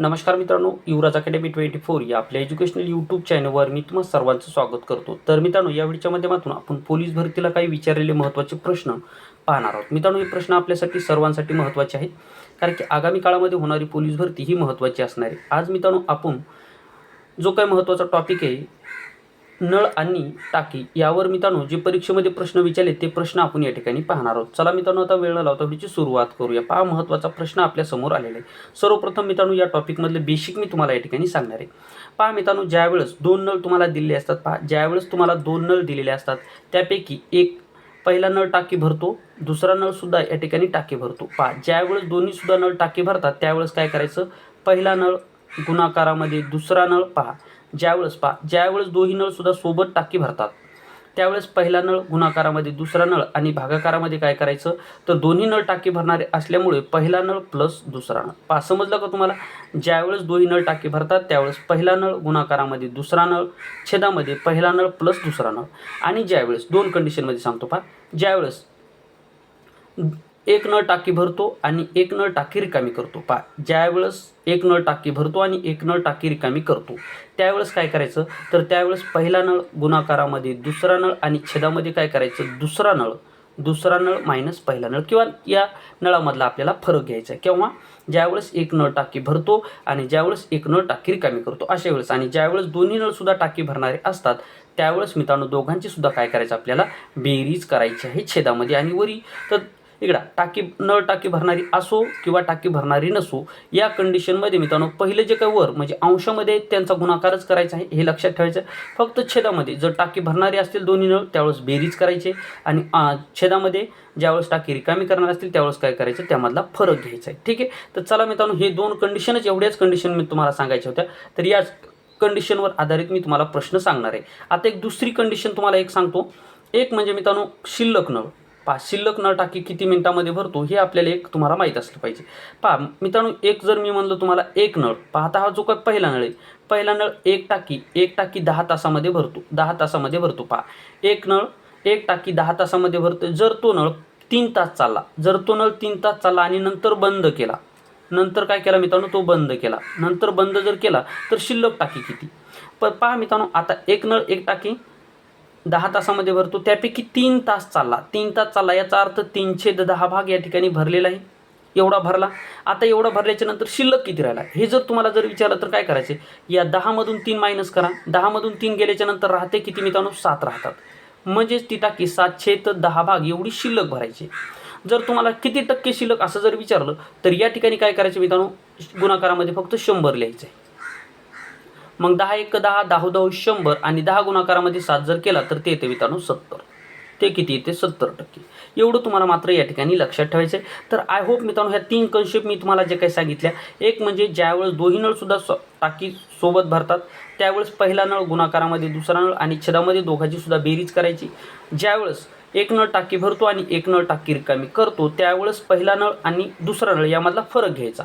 नमस्कार मित्रांनो युवराज academy twenty four या आपल्या एज्युकेशनल यूट्यूब चॅनलवर मी तुम्हा सर्वांचं स्वागत करतो. तर मित्रांनो या व्हिडिओच्या माध्यमातून आपण पोलीस भरतीला काही विचारलेले महत्त्वाचे प्रश्न पाहणार आहोत. मित्रांनो हे प्रश्न आपल्यासाठी सर्वांसाठी महत्त्वाचे आहेत कारण की आगामी काळामध्ये होणारी पोलीस भरती ही महत्त्वाची असणार आहे. आज मित्रांनो आपण जो काही महत्त्वाचा टॉपिक आहे नळ आणि टाकी यावर मित्रांनो जे परीक्षेमध्ये प्रश्न विचारले ते प्रश्न आपण या ठिकाणी पाहणार आहोत. चला मित्रांनो आता वेळ न लावता व्हिडिओची सुरुवात करूया. पहा महत्त्वाचा प्रश्न आपल्यासमोर आलेला आहे. सर्वप्रथम मित्रांनो या टॉपिकमधले बेसिक मी तुम्हाला या ठिकाणी सांगणार आहे. पहा मित्रांनो ज्यावेळेस दोन नळ तुम्हाला दिलेले असतात पहा ज्यावेळेस तुम्हाला दोन नळ दिलेले असतात त्यापैकी एक पहिला नळ टाकी भरतो दुसरा नळसुद्धा या ठिकाणी टाकी भरतो. पहा ज्यावेळेस दोन्हीसुद्धा नळ टाकी भरतात त्यावेळेस काय करायचं? पहिला नळ गुणाकारामध्ये दुसरा नळ पहा ज्यावेळेस पा ज्यावेळेस दोन्ही नळसुद्धा सोबत टाकी भरतात त्यावेळेस पहिला नळ गुणाकारामध्ये दुसरा नळ आणि भागाकारामध्ये काय करायचं? तर दोन्ही नळ टाकी भरणारे असल्यामुळे पहिला नळ प्लस दुसरा नळ. पा समजलं का तुम्हाला? ज्यावेळेस दोन्ही नळ टाकी भरतात त्यावेळेस पहिला नळ गुणाकारामध्ये दुसरा नळ छेदामध्ये पहिला नळ प्लस दुसरा नळ. आणि ज्यावेळेस दोन कंडिशनमध्ये सांगतो पहा. ज्यावेळेस एक नळ टाकी भरतो आणि एक नळ टाकी रिकामी करतो. पा ज्यावेळेस एक नळ टाकी भरतो आणि एक नळ टाकी रिकामी करतो त्यावेळेस काय करायचं? तर त्यावेळेस पहिला नळ गुणाकारामध्ये दुसरा नळ आणि छेदामध्ये काय करायचं? दुसरा नळ दुसरा नळ मायनस पहिला नळ. किंवा या नळामधला आपल्याला फरक घ्यायचा आहे. किंवा ज्यावेळेस एक नळ टाकी भरतो आणि ज्यावेळेस एक नळ टाकी रिकामी करतो अशा वेळेस. आणि ज्यावेळेस दोन्ही नळसुद्धा टाकी भरणारे असतात त्यावेळेस मित्रांनो दोघांची सुद्धा काय करायचं? आपल्याला बेरीज करायची आहे छेदामध्ये आणि वरी. तर इकडा टाकी नळ टाकी भरणारी असो किंवा टाकी भरणारी नसो या कंडिशनमध्ये मित्रांनो पहिले जे काही वर म्हणजे अंशामध्ये त्यांचा गुणाकारच करायचा आहे हे लक्षात ठेवायचं. आहे. फक्त छेदामध्ये जर टाकी भरणारी असतील दोन्ही नळ त्यावेळेस बेरीज करायचे आणि छेदामध्ये ज्यावेळेस टाकी रिकामी करणार असतील त्यावेळेस काय करायचं त्यामधला फरक घ्यायचा आहे. ठीक आहे? तर चला मित्रांनो हे दोन कंडिशनच एवढ्याच कंडिशन मी तुम्हाला सांगायच्या होत्या. तर याच कंडिशनवर आधारित मी तुम्हाला प्रश्न सांगणार आहे. आता एक दुसरी कंडिशन तुम्हाला एक सांगतो. एक म्हणजे मित्रांनो शिल्लक नळ. पहा शिल्लक नळ टाकी किती मिनिटामध्ये भरतो हे आपल्याला एक तुम्हाला माहीत असलं पाहिजे. पहा मित्रांनो एक जर मी म्हणलं तुम्हाला एक नळ पाहता हा जो काय पहिला नळ आहे पहिला नळ एक टाकी एक टाकी दहा तासामध्ये भरतो दहा तासामध्ये भरतो पहा. एक नळ एक टाकी दहा तासामध्ये भरतो जर तो नळ तीन तास चालला जर तो नळ तीन तास चालला आणि नंतर बंद केला नंतर काय केला मित्रांनो तो बंद केला. नंतर बंद जर केला तर शिल्लक टाकी किती? पण पहा मित्रांनो आता एक नळ एक टाकी दहा तासामध्ये भरतो. त्यापैकी तीन तास चालला. तीन तास चालला. याचा अर्थ तीनशे दहा भाग या ठिकाणी भरलेला आहे. एवढा भरला. आता एवढा भरल्याच्या नंतर शिल्लक किती राहिला? हे जर तुम्हाला जर विचारलं तर काय करायचे? या दहामधून तीन मायनस करा. दहामधून तीन गेल्याच्यानंतर राहते किती मित्रांनो? सात राहतात. म्हणजेच ती टाकी सातशे तर दहा भाग एवढी शिल्लक भरायची. जर तुम्हाला किती टक्के शिल्लक असं जर विचारलं तर या ठिकाणी काय करायचं मित्रांनो? गुणाकारामध्ये फक्त शंभर लिहायचं. आहे मग दहा एक दहा दहा दहा शंभर आणि दहा गुणाकारामध्ये सात जर केला तर ते येते मित्रांनो सत्तर. ते किती येते? सत्तर टक्के. एवढं तुम्हाला मात्र या ठिकाणी लक्षात ठेवायचं आहे तर आय होप मित्रांनो ह्या तीन कन्सेप्ट मी तुम्हाला जे काही सांगितल्या एक म्हणजे ज्यावेळेस दोही नळसुद्धा स टाकी सोबत भरतात त्यावेळेस पहिला नळ गुणाकारामध्ये दुसरा नळ आणि छेदामध्ये दोघांची सुद्धा बेरीज करायची. ज्यावेळेस एक नळ टाकी भरतो आणि एक नळ टाकी रिकामी करतो त्यावेळेस पहिला नळ आणि दुसरा नळ यामधला फरक घ्यायचा.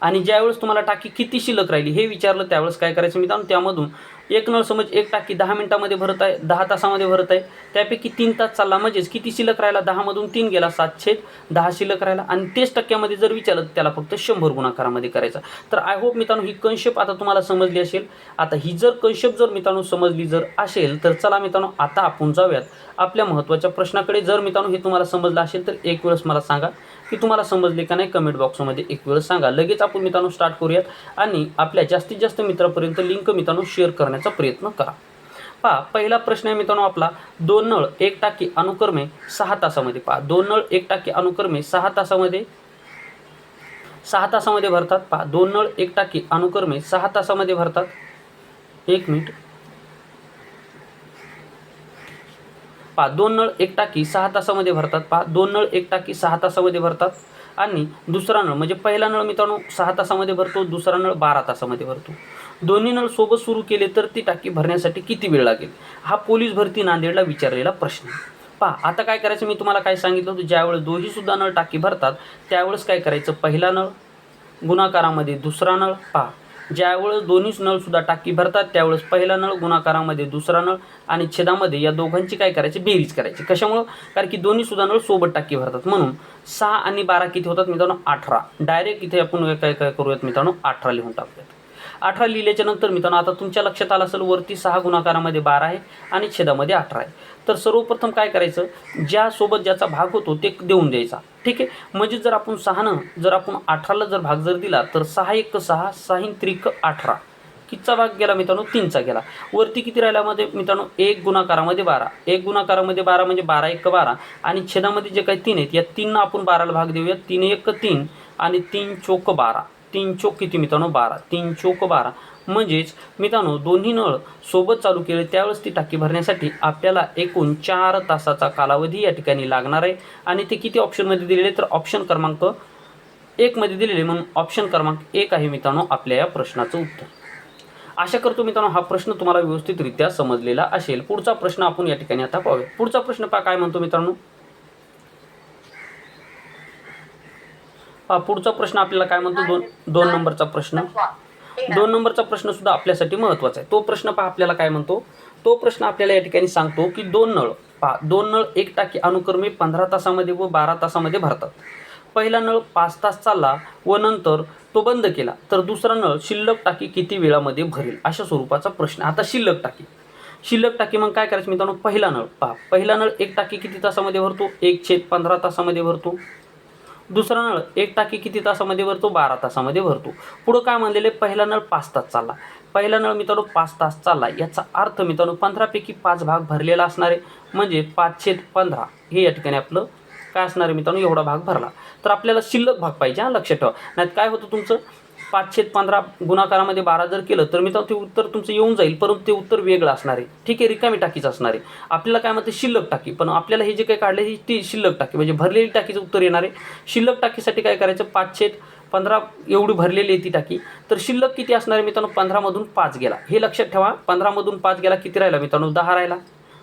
आणि ज्यावेळेस तुम्हाला टाकी किती शिल्लक राहिली हे विचारलं त्यावेळेस काय करायचं मित्रांनो? त्यामधून एक नळ समज एक टाकी दहा मिनिटामध्ये भरत आहे दहा तासामध्ये भरत आहे. त्यापैकी तीन तास चालला म्हणजेच किती शिल्लक राहिला? दहामधून तीन गेला सातशे दहा शिल्लक राहिला. आणि तेच टक्क्यामध्ये जर विचारलं त्याला फक्त शंभर गुणाकारामध्ये करायचा. तर आय होप मित्रांनो ही कन्सेप्ट आता तुम्हाला समजली असेल. आता ही जर कन्सेप्ट जर मित्रांनो समजली जर असेल तर चला मित्रांनो आता आपण जाऊयात आपल्या महत्त्वाच्या प्रश्नाकडे. जर मित्रांनो हे तुम्हाला समजलं असेल तर एक वेळेस मला सांगा. की तुम्हाला समजले का नाही कमेंट बॉक्समध्ये एक वेळेस सांगा. लगेच आपण मित्रांनो स्टार्ट करूयात. आणि आपल्या जास्तीत जास्त मित्रापर्यंत लिंक मित्रांनो शेअर करण्याचा प्रयत्न करा. पहा पहिला प्रश्न आहे मित्रांनो आपला दोन नळ एक टाकी अनुक्रमे सहा तासामध्ये. पहा दोन नळ एक टाकी अनुक्रमे सहा तासामध्ये. सहा तासामध्ये भरतात. पहा दोन नळ एक टाकी अनुक्रमे सहा तासामध्ये भरतात. एक मिनिट. पहा दोन नळ एक टाकी सहा तासामध्ये भरतात. पहा दोन नळ एक टाकी सहा तासामध्ये भरतात. आणि दुसरा नळ म्हणजे पहिला नळ मित्रांनो सहा तासामध्ये भरतो दुसरा नळ बारा तासामध्ये भरतो. दोन्ही नळ सोबत सुरू केले तर ती टाकी भरण्यासाठी किती वेळ लागेल? हा पोलीस भरती नांदेडला विचारलेला प्रश्न. पहा आता काय करायचं? मी तुम्हाला काय सांगितलं होतं? ज्यावेळेस दोन्हीसुद्धा नळ टाकी भरतात त्यावेळेस काय करायचं? पहिला नळ गुणाकारामध्ये दुसरा नळ पहा ज्यावेळेस दोन्हीच नळसुद्धा टाकी भरतात त्यावेळेस पहिला नळ गुणाकारामध्ये दुसरा नळ आणि छेदामध्ये या दोघांची काय करायची? बेरीज करायची. कशामुळं? कारण की दोन्ही सुद्धा नळ सोबत टाकी भरतात. म्हणून सहा आणि बारा किती होतात मित्रांनो? अठरा. डायरेक्ट इथे आपण काय काय करूयात मित्रांनो? अठरा लिहून टाकूयात. अठरा लिहिल्याच्या नंतर मित्रांनो आता तुमच्या लक्षात आलं असेल वरती सहा गुणाकारामध्ये बारा आहे आणि छेदामध्ये अठरा आहे. तर सर्वप्रथम काय करायचं? ज्यासोबत ज्याचा भाग होतो ते देऊन द्यायचा. ठीक आहे? म्हणजे जर आपण सहानं जर आपण अठराला जर भाग जर दिला तर सहा एक सहा सहा त्रिक अठरा. कितीचा भाग गेला मित्रांनो? तीनचा गेला. वरती किती राहिल्यामध्ये मित्रांनो एक गुणाकारामध्ये बारा. एक गुणाकारामध्ये बारा म्हणजे बारा एक बारा. आणि छेदामध्ये जे काही तीन आहेत या तीननं आपण बाराला भाग देऊया. तीन एक तीन आणि तीन चोक बारा. तीन चोक किती मित्रांनो? बारा. तीन चोक बारा. म्हणजेच मित्रांनो दोन्ही नळ सोबत चालू केले त्यावेळेस ती टाकी भरण्यासाठी आपल्याला एकूण चार तासाचा कालावधी या ठिकाणी लागणार आहे. आणि ते किती ऑप्शनमध्ये दिलेले? तर ऑप्शन क्रमांक एकमध्ये दिलेले. म्हणून ऑप्शन क्रमांक एक आहे मित्रांनो आपल्या या प्रश्नाचं उत्तर. आशा करतो मित्रांनो हा प्रश्न तुम्हाला व्यवस्थितरित्या समजलेला असेल. पुढचा प्रश्न आपण या ठिकाणी आता पाहूया. पुढचा प्रश्न पहा काय म्हणतो मित्रांनो? पुढचा प्रश्न आपल्याला काय म्हणतो? दोन दोन नंबरचा प्रश्न. दोन नंबरचा प्रश्न सुद्धा आपल्यासाठी महत्त्वाचा आहे. तो प्रश्न पहा आपल्याला काय म्हणतो? तो प्रश्न आपल्याला या ठिकाणी सांगतो की दोन नळ. पहा दोन नळ एक टाकी अनुक्रमे पंधरा तासामध्ये व बारा तासामध्ये भरतात. पहिला नळ पाच तास चालला व नंतर तो बंद केला तर दुसरा नळ शिल्लक टाकी किती वेळामध्ये भरेल? अशा स्वरूपाचा प्रश्न आता शिल्लक टाकी. शिल्लक टाकी मग काय करायचं मित्रांनो? पहिला नळ. पहा पहिला नळ एक टाकी किती तासामध्ये भरतो? एक छेद पंधरा तासामध्ये भरतो. दुसरा नळ एक टाकी किती तासामध्ये भरतो? बारा तासामध्ये भरतो. पुढं काय म्हणलेले? पहिला नळ पाच तास चालला. पहिला नळ मित्रांनो पाच तास चालला. याचा अर्थ मित्रांनो पंधरापैकी पाच भाग भरलेला असणार आहे. म्हणजे पाचशे पंधरा हे या ठिकाणी आपलं काय असणार आहे मित्रांनो? एवढा भाग भरला. तर आपल्याला शिल्लक भाग पाहिजे हा लक्षात ठेवा. नाही काय होतं तुमचं? पाचशे पंधरा गुणाकारामध्ये बारा जर केलं तर मित्रांनो ते उत्तर तुमचं येऊन जाईल परंतु ते उत्तर वेगळं असणार आहे. ठीक आहे रिकामी टाकीचं असणार आहे. आपल्याला काय म्हणते शिल्लक टाकी. पण आपल्याला हे जे काही काढले ही ती शिल्लक टाकी. म्हणजे भरलेली टाकीचं उत्तर येणार आहे. शिल्लक टाकीसाठी काय करायचं पाचशे पंधरा एवढी भरलेली आहे ती टाकी. तर शिल्लक किती असणार आहे मित्रांनो? पंधरामधून पाच गेला. हे लक्षात ठेवा पंधरामधून पाच गेला किती राहिला मित्रांनो? दहा राहिला.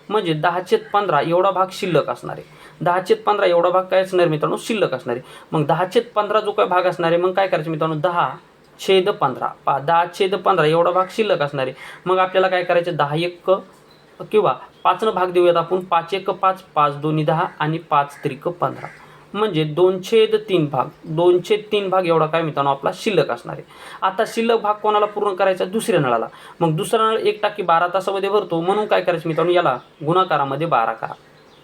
म्हणजे दहाचे पंधरा एवढा भाग शिल्लक असणार आहे. दहाचे पंधरा एवढा भाग काय असणार मित्रांनो? शिल्लक असणार आहे. मग दहाचे पंधरा जो काय भाग असणार आहे मग काय करायचं मित्रांनो? दहा छेद पंधरा. पा दहा छेद पंधरा एवढा भाग शिल्लक असणार आहे. मग आपल्याला काय करायचं? दहा एक किंवा पाचनं भाग देऊयात आपण. पाच एक पाच पाच दोन्ही दहा आणि पाच त्रिक पंधरा. म्हणजे दोन छेद तीन भाग. दोन छेद तीन भाग एवढा काय मित्रांनो? आपला शिल्लक असणार आहे. आता शिल्लक भाग कोणाला पूर्ण करायचा? दुसऱ्या नळाला. मग दुसरा नळ एक टाकी बारा तासामध्ये भरतो. म्हणून काय करायचं मित्रांनो? याला गुणाकारामध्ये बारा करा.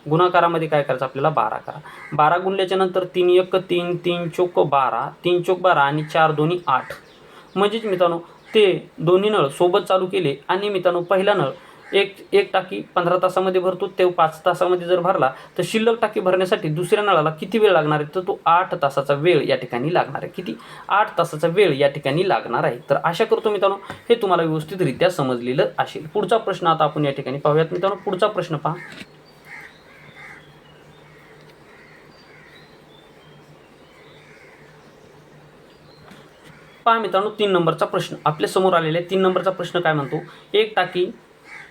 गुणाकारामध्ये काय करायचं? आपल्याला बारा करा. बारा गुणल्याच्या नंतर तीन एक तीन तीन चोक बारा तीन चोक बारा आणि चार दोन्ही आठ. म्हणजेच मित्रांनो ते दोन्ही नळ सोबत चालू केले आणि मित्रांनो पहिला नळ एक एक टाकी पंधरा तासामध्ये भरतो ते पाच तासामध्ये जर भरला तर शिल्लक टाकी भरण्यासाठी दुसऱ्या नळाला किती वेळ लागणार आहे? तर तो आठ तासाचा वेळ या ठिकाणी लागणार आहे. किती? आठ तासाचा वेळ या ठिकाणी लागणार आहे. तर आशा करतो मित्रांनो हे तुम्हाला व्यवस्थितरित्या समजलेलं असेल. पुढचा प्रश्न आता आपण या ठिकाणी पाहूयात. मित्रांनो पुढचा प्रश्न पहा. पहा मित्रांनो तीन नंबरचा प्रश्न. आपल्यासमोर आलेला आहे तीन नंबरचा प्रश्न काय म्हणतो? एक टाकी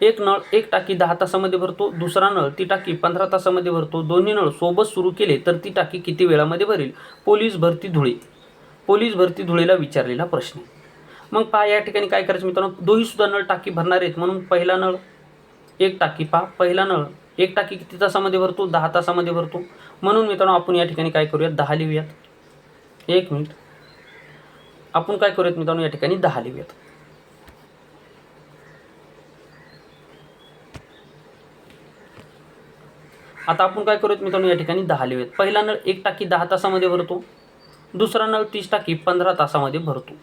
एक नळ एक टाकी दहा तासामध्ये भरतो दुसरा नळ ती टाकी पंधरा तासामध्ये भरतो दोन्ही नळ सोबत सुरू केले तर ती टाकी किती वेळामध्ये भरेल? पोलीस भरती धुळे. पोलीस भरती धुळेला विचारलेला प्रश्न. मग पहा या ठिकाणी काय करायचं मित्रांनो? दोहीसुद्धा नळ टाकी भरणार आहेत. म्हणून पहिला नळ एक टाकी पहा. पहिला नळ एक टाकी किती तासामध्ये भरतो? दहा तासामध्ये भरतो. म्हणून मित्रांनो आपण या ठिकाणी काय करूयात? दहा लिहूयात. एक मिनिट. आपण काय करूयात मित्रांनो या ठिकाणी दहा लिहूयात. आता आपण काय करूयात मित्रांनो या ठिकाणी दहा लिहूयात. पहिला नळ एक टाकी दहा तासामध्ये भरतो दुसरा नळ तीस टाकी पंधरा तासामध्ये भरतो.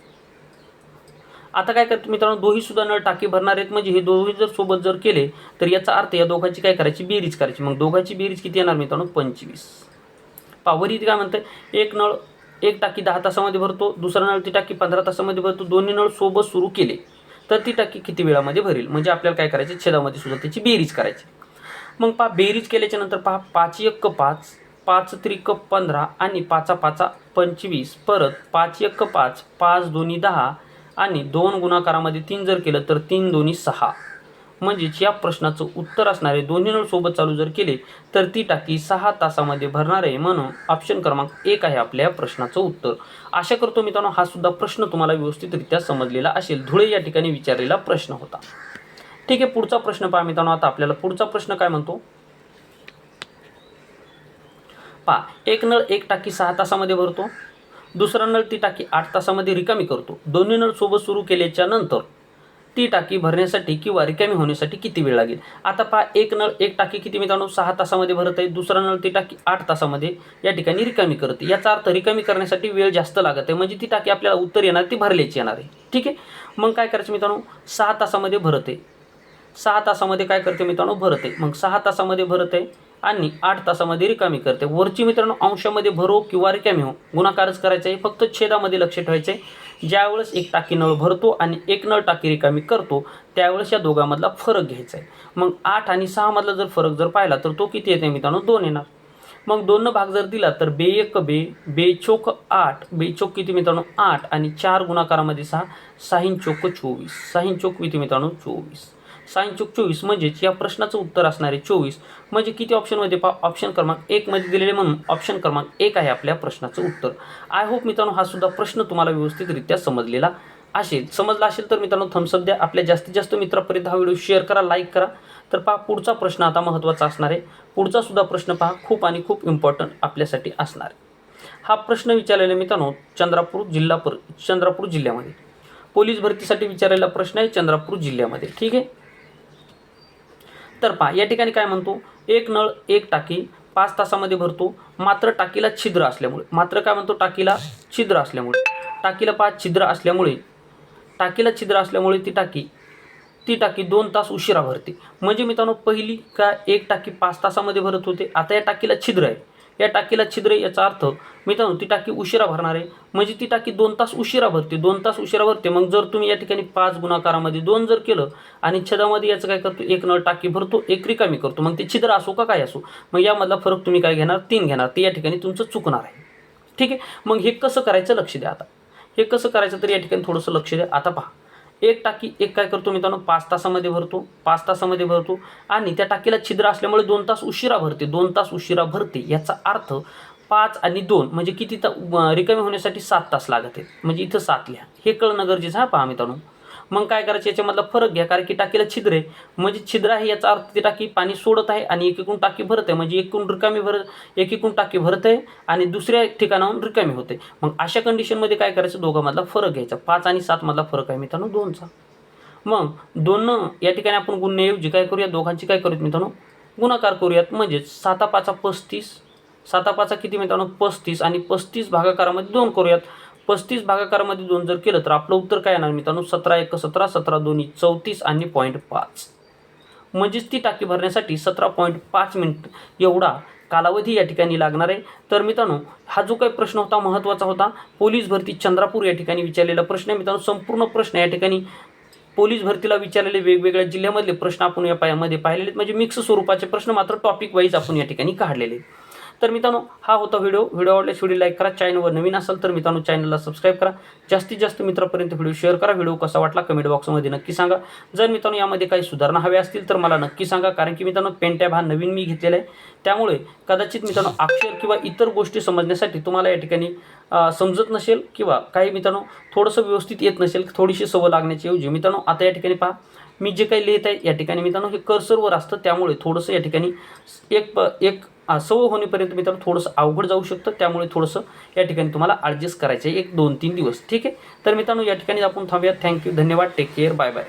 आता काय करतो मित्रांनो दोही सुद्धा नळ टाकी भरणार आहेत. म्हणजे हे दोन्ही जर सोबत जर केले तर याचा अर्थ या दोघांची काय करायची? बेरीज करायची. मग दोघांची बेरीज किती येणार मित्रांनो? पंचवीस. पावर इथे काय म्हणतं एक नळ एक टाकी दहा तासामध्ये भरतो दुसरा नळ ती टाकी पंधरा तासामध्ये भरतो दोन्ही नळ सोबत सुरू केले तर ती टाकी किती वेळामध्ये भरेल? म्हणजे आपल्याला काय करायचे? छेदामध्ये सुद्धा त्याची बेरीज करायची. मग पहा बेरीज केल्याच्यानंतर पहा पाच एक पाच पाच त्रिक पंधरा आणि पाचा पाचा पंचवीस परत पाच एक पाच पाच दोन्ही दहा आणि दोन गुणाकारामध्ये तीन जर केलं तर तीन दोन्ही सहा. म्हणजेच या प्रश्नाचं उत्तर असणारे दोन्ही नळ सोबत चालू जर केले तर ती टाकी सहा तासामध्ये भरणार आहे म्हणून ऑप्शन क्रमांक एक आहे आपल्या या प्रश्नाचं उत्तर. आशा करतो मित्रांनो हा सुद्धा प्रश्न तुम्हाला व्यवस्थितरित्या समजलेला असेल. धुळे या ठिकाणी विचारलेला प्रश्न होता. ठीक आहे पुढचा प्रश्न पहा मित्रांनो. आता आपल्याला पुढचा प्रश्न काय म्हणतो? पहा एक नळ एक टाकी सहा तासामध्ये भरतो. दुसरा नळ ती टाकी आठ तासामध्ये रिकामी करतो. दोन्ही नळ सोबत सुरू केल्याच्यानंतर ती टाकी भरण्यासाठी किंवा रिकामी होण्यासाठी किती वेळ लागेल? आता पहा एक नळ एक टाकी किती मित्रांनो? सहा तासामध्ये भरत आहे. दुसरा नळ ती टाकी आठ तासामध्ये या ठिकाणी रिकामी करते याचा अर्थ रिकामी करण्यासाठी वेळ जास्त लागत आहे. म्हणजे ती टाकी आपल्याला उत्तर येणार ती भरल्याची येणार आहे. ठीक आहे? मग काय करायचं मित्रांनो? सहा तासामध्ये भरत आहे. सहा तासामध्ये काय करते मित्रांनो? आहे. मग सहा तासामध्ये भरत आहे. आणि आठ तासामध्ये रिकामी करते. वरची मित्रांनो अंशामध्ये भरो किंवा रिकामी हो. गुणाकारच करायचं आहे. फक्त छेदामध्ये लक्ष ठेवायचं आहे. ज्यावेळेस एक टाकी नळ भरतो आणि एक नळ टाकी रिकामी करतो त्यावेळेस या दोघांमधला फरक घ्यायचा आहे. मग आठ आणि सहामधला जर फरक जर पाहिला तर तो किती येते मित्रांनो? दोन येणार. मग दोन भाग जर दिला तर बे एक बे बे चोक आठ. बे चोक किती मित्रांनो? आठ. आणि चार गुणाकारामध्ये सहा. साहीन चोक चोवीस. साहीन चोक किती मित्रांनो? चोवीस. साईन चोक चोवीस म्हणजेच या प्रश्नाचं उत्तर असणारे चोवीस. म्हणजे किती ऑप्शनमध्ये पहा ऑप्शन क्रमांक एकमध्ये दिलेले म्हणून ऑप्शन क्रमांक एक आहे आपल्या प्रश्नाचं उत्तर. आय होप मित्रांनो हा सुद्धा प्रश्न तुम्हाला व्यवस्थितरित्या समजलेला असेल. समजला असेल तर मित्रांनो थम्सअप द्या. आपल्या जास्तीत जास्त मित्रापर्यंत हा व्हिडिओ शेअर करा लाईक करा. तर पहा पुढचा प्रश्न आता महत्त्वाचा असणार आहे. पुढचा सुद्धा प्रश्न पहा खूप आणि खूप इम्पॉर्टंट आपल्यासाठी असणार आहे. हा प्रश्न विचारलेला मित्रांनो चंद्रापूर जिल्हा पर चंद्रापूर जिल्ह्यामध्ये. पोलीस भरतीसाठी विचारलेला प्रश्न आहे चंद्रापूर जिल्ह्यामध्ये. ठीक आहे? तर पहा या ठिकाणी काय म्हणतो? एक नळ एक टाकी पाच तासामध्ये भरतो. मात्र टाकीला छिद्र असल्यामुळे. मात्र काय म्हणतो? टाकीला छिद्र असल्यामुळे. टाकीला पाच छिद्र असल्यामुळे. टाकीला छिद्र असल्यामुळे ती टाकी ती टाकी दोन तास उशिरा भरते. म्हणजे मित्रांनो पहिली का एक टाकी पाच तासामध्ये भरत होते. आता या टाकीला छिद्र आहे. या टाकीला छिद्र आहे याचा अर्थ मित्रांनो ती टाकी उशिरा भरणार. आहे म्हणजे ती टाकी दोन तास उशिरा भरते. दोन तास उशिरा भरते. मग जर तुम्ही या ठिकाणी पाच गुणाकारामध्ये दोन जर केलं आणि छेदामध्ये याचं काय करतो? एक नळ टाकी भरतो एक रिकामी करतो. मग ते छिद्र असो का काय असो? मग यामधला फरक तुम्ही काय घेणार? तीन घेणार. ते या ठिकाणी तुमचं चुकणार आहे. ठीक आहे? मग हे कसं करायचं? लक्ष द्या आता. हे कसं करायचं? तर या ठिकाणी थोडंसं लक्ष द्या. आता पहा. एक टाकी एक काय करतो मित्रांनो? पाच तासामध्ये भरतो. पाच तासामध्ये भरतो. आणि त्या टाकीला छिद्र असल्यामुळे दोन तास उशिरा भरते. दोन तास उशिरा भरते. याचा अर्थ पाच आणि दोन म्हणजे किती? ता रिकामी होण्यासाठी सात तास लागत. आहेत म्हणजे इथं सात लिहा. हे कळणं गरजेचं आहे पहा मित्रांनो. मग काय करायचं याच्यामधला फरक घ्या कारण की टाकीला छिद्र आहे. म्हणजे छिद्र आहे याचा अर्थ ती टाकी पाणी सोडत आहे आणि एकीकडून टाकी भरत आहे. म्हणजे एकूण रिकामी भरत एकीकडून टाकी भरत आहे आणि दुसऱ्या ठिकाणाहून रिकामी होते मग अशा कंडिशनमध्ये काय करायचं दोघांमधला फरक घ्यायचा. पाच आणि सातमधला फरक आहे मित्रांनो दोनचा. मग दोन या ठिकाणी आपण गुन्ह्याऐवजी काय करूया दोघांची काय करूयात मित्रांनो? गुणाकार करूयात. म्हणजेच साता पाचा पस्तीस साता पाचा किती मित्रांनो? पस्तीस आणि पस्तीस भागाकारामध्ये दोन करूयात. पस्तीस भागाकारामध्ये दोन जर केलं तर आपलं उत्तर काय येणार मित्रांनो? सतरा एक सतरा सतरा दोन्ही चौतीस आणि पॉईंट पाच. म्हणजेच ती टाकी भरण्यासाठी सतरा पॉईंट पाच मिनिट एवढा कालावधी या ठिकाणी लागणार आहे. तर मित्रांनो हा जो काही प्रश्न होता महत्त्वाचा होता पोलीस भरती चंद्रापूर या ठिकाणी विचारलेला प्रश्न आहे. मित्रांनो संपूर्ण प्रश्न या ठिकाणी पोलीस भरतीला विचारलेले वेगवेगळ्या जिल्ह्यामधले प्रश्न आपण या पायामध्ये पाहिलेले आहेत. म्हणजे मिक्स स्वरूपाचे प्रश्न मात्र टॉपिक वाईज आपण या ठिकाणी काढलेले आहेत. तर मित्रांनो हा होता व्हिडिओ. व्हिडिओ आवडल्यास व्हिडिओ लाईक करा चॅनलवर नवीन असाल तर मित्रांनो चॅनलला सबस्क्राईब करा. जास्तीत जास्त मित्रांपर्यंत व्हिडिओ शेअर करा. व्हिडिओ कसा वाटला कमेंट बॉक्समध्ये नक्की सांगा. जर मित्रांनो यामध्ये काही सुधारणा हव्या असतील तर मला नक्की सांगा कारण की मित्रांनो पेन टॅब हा नवीन मी घेतलेला आहे. त्यामुळे कदाचित मित्रांनो अक्षर किंवा इतर गोष्टी समजण्यासाठी तुम्हाला या ठिकाणी समजत नसेल किंवा काही मित्रांनो थोडंसं व्यवस्थित येत नसेल थोडीशी सवय लागण्याची ऐवजी. मित्रांनो आता या ठिकाणी पहा. मी जे काही लिहित आहे या ठिकाणी मित्रांनो हे कर्सरवर असतं. त्यामुळे थोडंसं या ठिकाणी एक प एक सवय होण्यापर्यंत मित्रांनो थोडंसं अवघड जाऊ शकतं. त्यामुळे थोडंसं या ठिकाणी तुम्हाला ॲडजस्ट करायचं आहे एक दोन तीन दिवस. ठीक आहे? तर मित्रांनो या ठिकाणी आपण थांबूया थँक्यू धन्यवाद. Take care bye bye